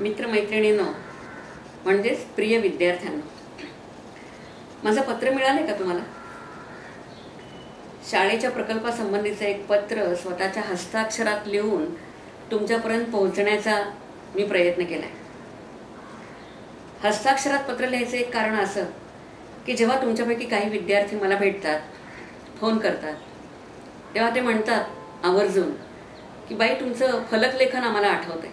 मित्रमैत्रिणींनो म्हणजेच प्रिय विद्यार्थ्यांनो माझं पत्र मिळालं का तुम्हाला? शाळेच्या प्रकल्पासंबंधीचं एक पत्र स्वतःच्या हस्ताक्षरात लिहून तुमच्यापर्यंत पोहोचण्याचा मी प्रयत्न केला आहे हस्ताक्षरात पत्र लिहायचं एक कारण असं की जेव्हा तुमच्यापैकी काही विद्यार्थी मला भेटतात फोन करतात तेव्हा ते म्हणतात आवर्जून की बाई तुमचं फलक लेखन आम्हाला आठवतंय.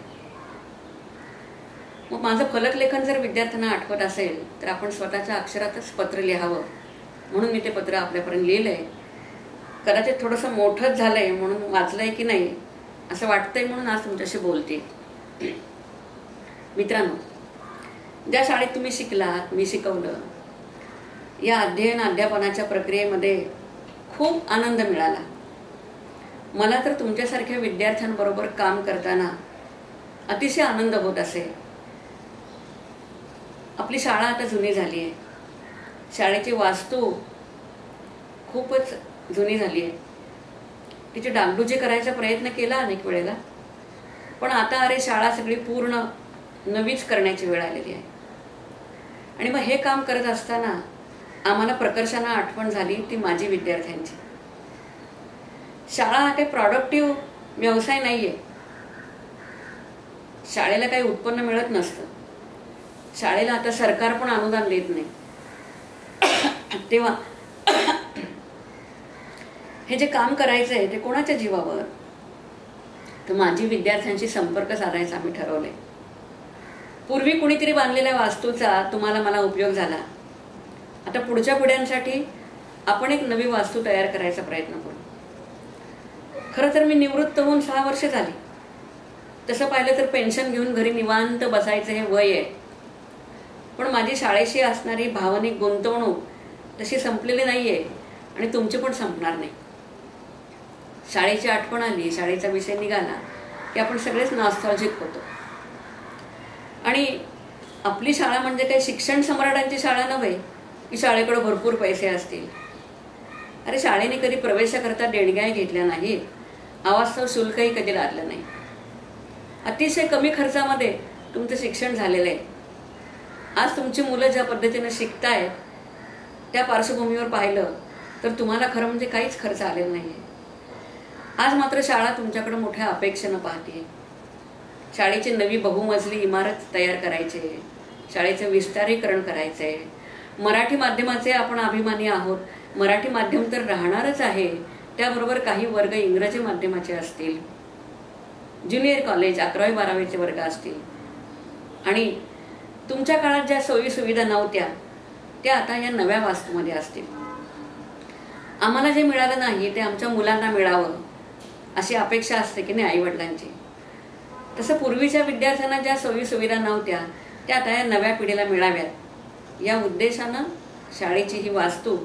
मग माझं फलकलेखन जर विद्यार्थ्यांना आठवत असेल तर आपण स्वतःच्या अक्षरातच पत्र लिहावं. म्हणून मी ते पत्र आपल्यापर्यंत लिहिलं आहे कदाचित थोडंसं मोठंच झालं आहे म्हणून वाचलं आहे की नाही असं वाटतंय म्हणून आज तुमच्याशी बोलते. मित्रांनो ज्या शाळेत तुम्ही शिकलात मी शिकवलं या अध्ययन अध्यापनाच्या प्रक्रियेमध्ये खूप आनंद मिळाला. मला तर तुमच्यासारख्या विद्यार्थ्यांबरोबर काम करताना अतिशय आनंद होत असे आपली शाळा आता जुनी झाली आहे. शाळेची वास्तू खूपच जुनी झाली आहे. तिची डागडुजी करायचा प्रयत्न केला अनेक वेळेला. पण आता अरे शाळा सगळी पूर्ण नवीच करण्याची वेळ आलेली आहे. आणि मग हे काम करत असताना आम्हाला प्रकर्षानं आठवण झाली ती माझी विद्यार्थ्यांची. शाळा हा काही प्रॉडक्टिव्ह व्यवसाय नाही आहे शाळेला काही उत्पन्न मिळत नसतं. शाळेला आता सरकार पण अनुदान देत नाही. तेव्हा हे जे काम करायचं आहे ते कोणाच्या जीवावर? तर माझी विद्यार्थ्यांशी संपर्क साधायचा आम्ही ठरवले पूर्वी कुणीतरी बांधलेल्या वास्तूचा तुम्हाला मला उपयोग झाला. आता पुढच्या पिढ्यांसाठी आपण एक नवी वास्तू तयार करायचा प्रयत्न करू. खरं तर मी निवृत्त होऊन सहा वर्ष झाली. तसं पाहिलं तर पेन्शन घेऊन घरी निवांत बसायचं हे वय आहे. पण माझी शाळेशी असणारी भावनिक गुंतवणूक तशी संपलेली नाही आहे आणि तुमची पण संपणार नाही. शाळेची आठवण आली शाळेचा विषय निघाला की आपण सगळेच नॉस्टॉलजिक होतो. आणि आपली शाळा म्हणजे काही शिक्षण सम्राटांची शाळा नव्हे की शाळेकडे भरपूर पैसे असतील. अरे शाळेने कधी प्रवेशाकरता देणग्याही घेतल्या नाहीत. अवास्तव शुल्कही कधी लादलं नाही. अतिशय कमी खर्चामध्ये तुमचं शिक्षण झालेलं आहे. आज तुमची मुलं ज्या पद्धतीनं शिकतायत त्या पार्श्वभूमीवर पाहिलं तर तुम्हाला खरं म्हणजे काहीच खर्च आलेला नाही आहे आज मात्र शाळा तुमच्याकडे मोठ्या अपेक्षेनं पाहते शाळेची नवी बहुमजली इमारत तयार करायचे शाळेचं विस्तारीकरण करायचं आहे मराठी माध्यमाचे आपण अभिमानी आहोत. मराठी माध्यम तर राहणारच आहे. त्याबरोबर काही वर्ग इंग्रजी माध्यमाचे असतील. ज्युनियर कॉलेज अकरावी बारावीचे वर्ग असतील. आणि तुमच्या काळात ज्या सोयी सुविधा नव्हत्या त्या आता या नव्या वास्तूमध्ये असतील. आम्हाला जे मिळालं नाही ते आमच्या मुलांना मिळावं अशी अपेक्षा असते की नाही आईवडिलांची. तसं पूर्वीच्या विद्यार्थ्यांना ज्या सोयी सुविधा नव्हत्या त्या आता या नव्या पिढीला मिळाव्यात. या उद्देशानं शाळेची ही वास्तू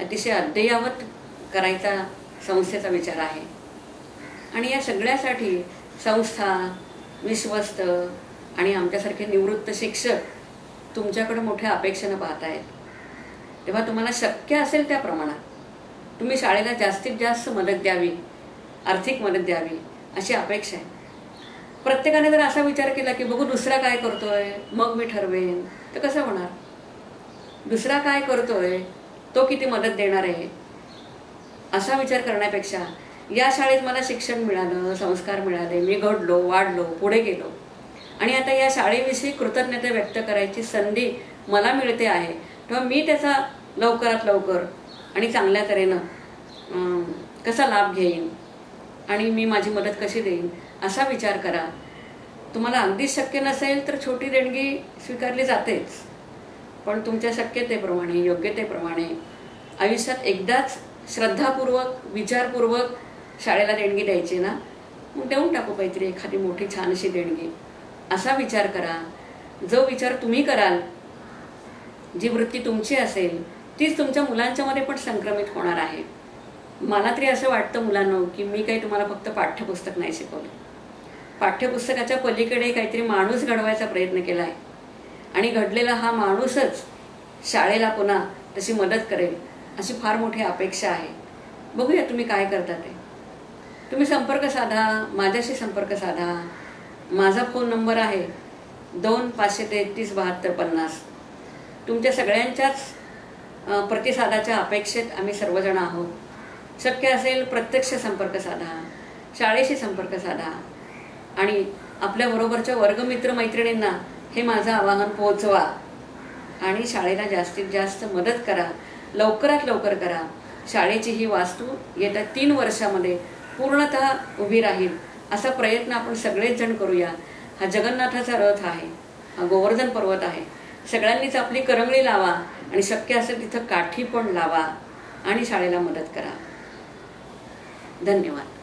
अतिशय अद्ययावत करायचा संस्थेचा विचार आहे. आणि या सगळ्यासाठी संस्था विश्वस्त आणि आमच्यासारखे निवृत्त शिक्षक तुमच्याकडे मोठ्या अपेक्षेनं पाहत आहेत तेव्हा तुम्हाला शक्य असेल त्या प्रमाणात. तुम्ही शाळेला जास्तीत जास्त मदत द्यावी आर्थिक मदत द्यावी अशी अपेक्षा आहे. प्रत्येकाने जर असा विचार केला की बघू दुसरा काय करतोय मग मी ठरवेन तर कसं होणार? दुसरा काय करतोय तो किती मदत देणार आहे? असा विचार करण्यापेक्षा या शाळेत मला शिक्षण मिळालं संस्कार मिळाले मी घडलो वाढलो पुढे गेलो आणि आता या शाळेविषयी कृतज्ञता व्यक्त करायची संधी मला मिळते आहे. तेव्हा मी त्याचा लवकरात लवकर आणि चांगल्या तऱ्हेनं कसा लाभ घेईन आणि मी माझी मदत कशी देईन असा विचार करा. तुम्हाला अगदीच शक्य नसेल तर छोटी देणगी स्वीकारली जातेच. पण तुमच्या शक्यतेप्रमाणे योग्यतेप्रमाणे आयुष्यात एकदाच श्रद्धापूर्वक विचारपूर्वक शाळेला देणगी द्यायची ना? मग देऊन टाकू काहीतरी एखादी मोठी छानशी देणगी. असा विचार करा. जो विचार तुम्ही कराल जी वृत्ती तुमची असेल तीच तुमच्या मुलांच्यामध्ये पण संक्रमित होणार आहे. मला तरी असं वाटतं मुलांना की मी काही तुम्हाला फक्त पाठ्यपुस्तक नाही शिकवलं. पाठ्यपुस्तकाच्या पलीकडे काहीतरी माणूस घडवायचा प्रयत्न केला आहे आणि घडलेला हा माणूसच शाळेला पुन्हा तशी मदत करेल अशी फार मोठी अपेक्षा आहे. बघूया तुम्ही काय करता ते. तुम्ही संपर्क साधा माझ्याशी संपर्क साधा. माझा फोन नंबर आहे दोन पाचशे तेहतीस बहात्तर पन्नास. तुमच्या सगळ्यांच्याच प्रतिसादाच्या अपेक्षेत आम्ही सर्वजण आहोत. शक्य असेल प्रत्यक्ष संपर्क साधा शाळेशी संपर्क साधा आणि आपल्याबरोबरच्या वर्गमित्र मैत्रिणींना हे माझं आवाहन पोहोचवा आणि शाळेला जास्तीत जास्त मदत करा लवकरात लवकर करा. शाळेची ही वास्तू येत्या तीन वर्षामध्ये पूर्णतः उभी राहील. असा प्रयत्न आपण सगळेच जण करूया. हा जगन्नाथाचा रथ आहे. हा गोवर्धन पर्वत आहे. सगळ्यांनीच आपली करंगळी लावा आणि शक्य असेल तिथं काठी पण लावा आणि शाळेला मदत करा. धन्यवाद.